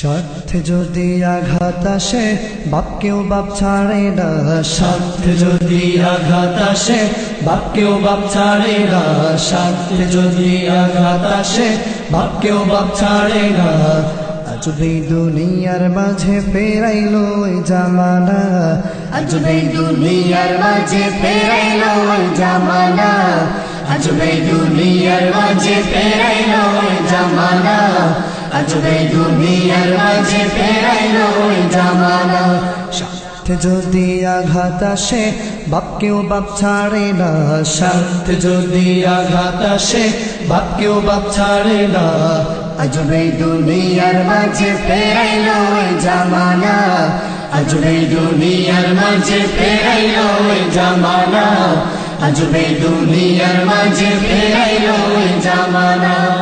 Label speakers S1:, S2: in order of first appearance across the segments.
S1: স্বার্থে যদি আঘাত আসে, বাপকেও বাপ ছাড়ে না। স্বার্থে যদি আঘাত আসে, বাপকেও বাপ ছাড়ে না। স্বার্থে যদি আঘাত আসে, বাপকেও বাপ ছাড়ে না। আজবে দুনিয়ার মাঝে ফেরাইলো ওই জামানা।
S2: আজবে দুনিয়ার মাঝে ফেরাইলো ওই জামানা। আজবে দুনিয়ার মাঝে ফেরাইলো ওই জামানা। আজবে দুনিয়ার মাঝে ফেরাইলো ওই জামানা।
S1: স্বার্থে যদি আঘাত আসে বাপকেও বাপ ছাড়ে না। স্বার্থে যদি আঘাত আসে বাপকেও বাপ ছাড়ে না।
S2: আজবে দুনিয়ার মাঝে ফেরাইলো ওই জামানা। আজবে দুনিয়ার মাঝে ফেরাইলো ওই জামানা। আজবে দুনিয়ার মাঝে ফেরাইলো ওই জামানা।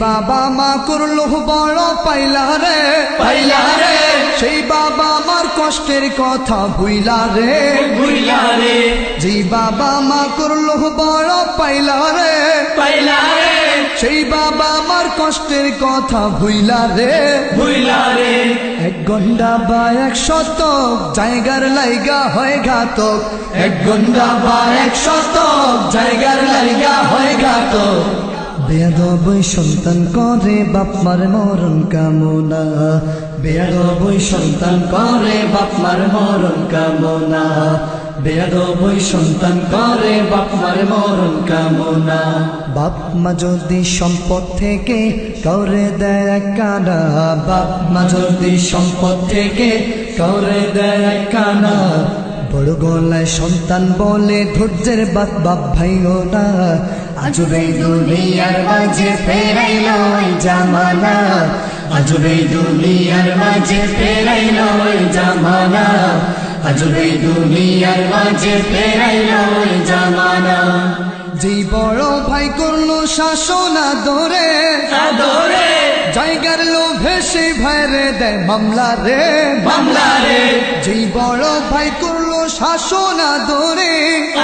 S1: বাবা মা করল বড় পাইলা রে।
S2: পাইলা রে।
S1: সেই বাবা আমার কষ্টের কথা ভুইলা রে।
S2: ভুইলা রে।
S1: যে বাবা মা করল বড় পাইলা রে।
S2: পাইলা রে।
S1: সেই বাবা আমার কষ্টের কথা ভুইলা রে।
S2: ভুইলা রে।
S1: এক গন্ডা বা এক শতক জায়গার লাইগা হয় ঘাতক।
S2: এক গন্ডা বা এক শতক জায়গার লাইগা হয় ঘাতক।
S1: বেয়াদবই সন্তান করে, বাপমার মরণ কামনা। বেয়াদবই সন্তান করে, বাপমার মরণ কামনা। বেয়াদবই সন্তান করে, বাপমার মরণ কামনা। বাপ মা যদি সম্পদ থেকে কাউরে দেয় কানা, বাপ মা যদি সম্পদ থেকে কাউরে দেয় কানা বড় গলায় সন্তান বলে ধৈর্যের বাপ বাপ ভাইও না।
S2: আজবে দুনিয়ার মাঝে ফেরাইলো জামানা। আজবে দুনিয়ার মাঝে ফেরাইলো ওই জামানা। আজবে দুনিয়ার মাঝে ফেরাইলো ওই জামানা।
S1: যেই বড় ভাই করল শাসনা ধরে
S2: আদরে।
S1: জায়গার লোভে সে ভাইরে দেয় মামলা রে।
S2: বাংলা রে।
S1: যেই বড় ভাই করল শাসনা ধরে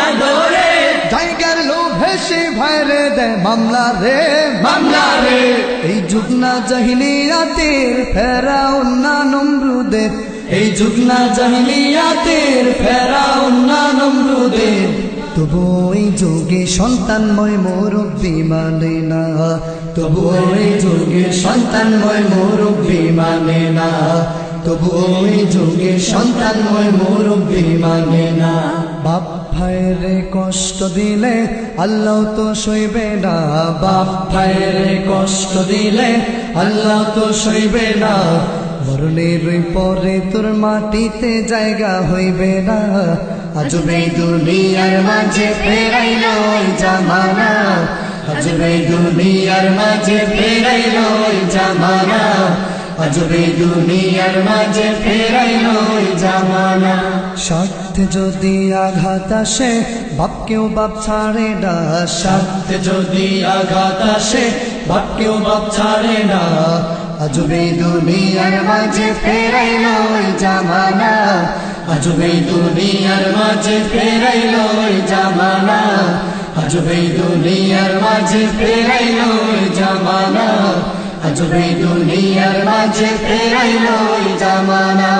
S2: আদরে।
S1: জায়গার লোভে সে ভাইরে দেয় মামলা রে।
S2: বাংলা রে।
S1: এই যুগ না জাহিলিয়াতের ফেরা অন্যা নমরুদের এই যুগ না জাহিলিয়াতের ফেরা অন্যা নমরুদের তবু এই যুগে সন্তানময় মুরব্বী মানে না। তবু এই যুগে সন্তানময় মুরব্বী মানে না। তবু এই যুগে সন্তানময় মুরব্বী মানে না। বাপ ভাইরে কষ্ট দিলে আল্লাহ তো সইবে না। বাপ ভাইরে কষ্ট দিলে আল্লাহ তো সইবে না। মরণের ওই পরে তোর মাটিতে জায়গা হইবে না।
S2: আজবে দুনিয়ার মাঝে ফেরাইলো ওই জামানা। আজবে দুনিয়ার মাঝে ফেরাইলো ওই জামানা। আজবে দুনিয়ার মাঝে ফেরাইলো জামানা।
S1: স্বার্থে যদি আঘাত আসে বাপকেও বাপ ছাড়ে না। স্বার্থে যদি আঘাত আসে বাপকেও বাপ ছাড়ে না।
S2: আজবে দুনিয়ার মাঝে ফেরাইলো জামানা। আজবে দুনিয়ার মাঝে ফেরাইলো জামানা। আজবে দুনিয়ার মাঝে ফেরাইলো জামানা। আজবে দুনিয়ার মাঝে ফেরাইল জামানা।